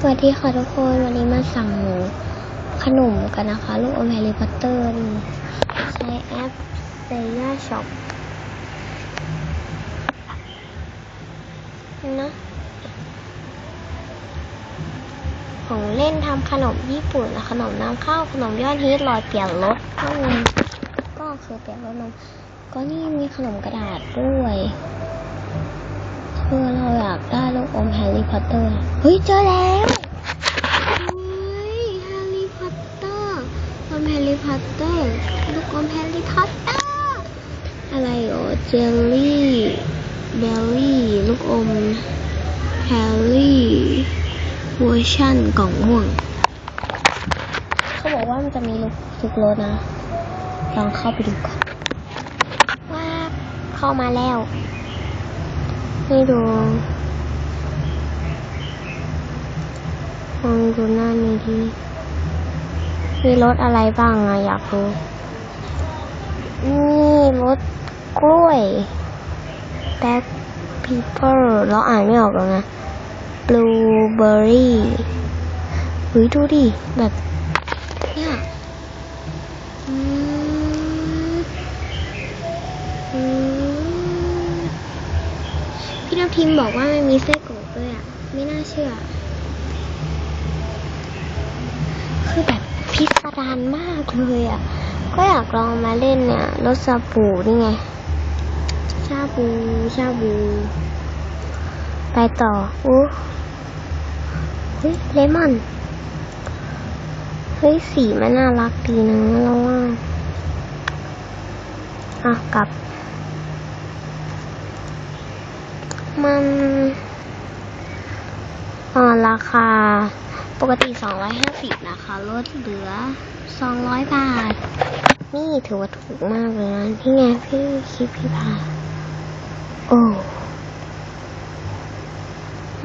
สวัสดีค่ะทุกคนวันนี้มาสั่งขนมกันนะคะ ลูกอมแฮร์รี่พอตเตอร์ใช้แอปเซย่าช็อปนะของเล่นทำขนมญี่ปุ่นนะขนมน้ำข้าวขนมยอดฮิตลอยเปลี่ยนรสก็มีก็คือเปลี่ยนรสนม ก็นี่มีขนมกระดาษด้วย คือเราอยากได้ลูกอมแฮร์รี่พอตเตอร์ เฮ้ย เจอแล้วเฮ้ยแฮร์รี่พอตเตอร์อมแฮร์รี่พอตเตอร์ ลูกอมแฮร์รี่พอตเตอร์ อะไรอ๋อเจลลี่เบลลี่ ลูกอมแฮร์รี่เวอร์ชั่นกล่องม่วง เขาบอกว่ามันจะมีลูกทุกรสนะ ลองเข้าไปดูก่อน ว้าบเข้ามาแล้ว ให้ดูลองดูหน้านี้ดีมีรสอะไรบ้างอะอยากรู้นี่รสกล้วยแบล็คพีเปอร์เราอ่านไม่ออกหรอกนะบลูเบอร์รี่เฮ้ยดูดิแบบ พี่ทัพทิมบอกว่าไม่มีไส้กรอกด้วยอะ ไม่น่าเชื่อ คือแบบพิสดารมากเลยอะ ก็อยากลองมาเล่นเนี่ยรสซาบูนี่ไง ชาบู ชาบู ไปต่ออู้เฮ้ยเลมอน เฮ้ย สีมันน่ารักดีนะเราว่า อะกลับ มันอ่าราคาปกติ 250 นะคะ ลดเหลือ 200 บาท นี่ถือว่าถูกมากเลยนะที่ไงพี่คิดพี่พาโอ้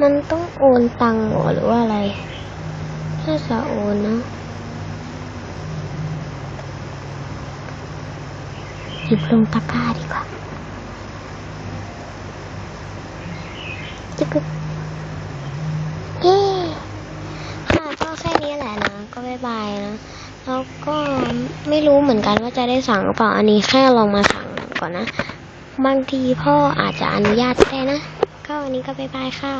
มันต้องโอนตังค์หรอหรือว่าอะไรน่าจะโอนนะหยิบลงตะกร้าดีกว่า จึ๊กเย้ค่ะก็แค่นี้แหละนะ ก็บายบายนะ แล้วก็ไม่รู้เหมือนกันว่าจะได้สั่งหรือเปล่า อันนี้แค่ลองมาสั่งก่อนนะ บางทีพ่ออาจจะอนุญาตได้นะ ก็วันนี้ก็บายบายค่ะ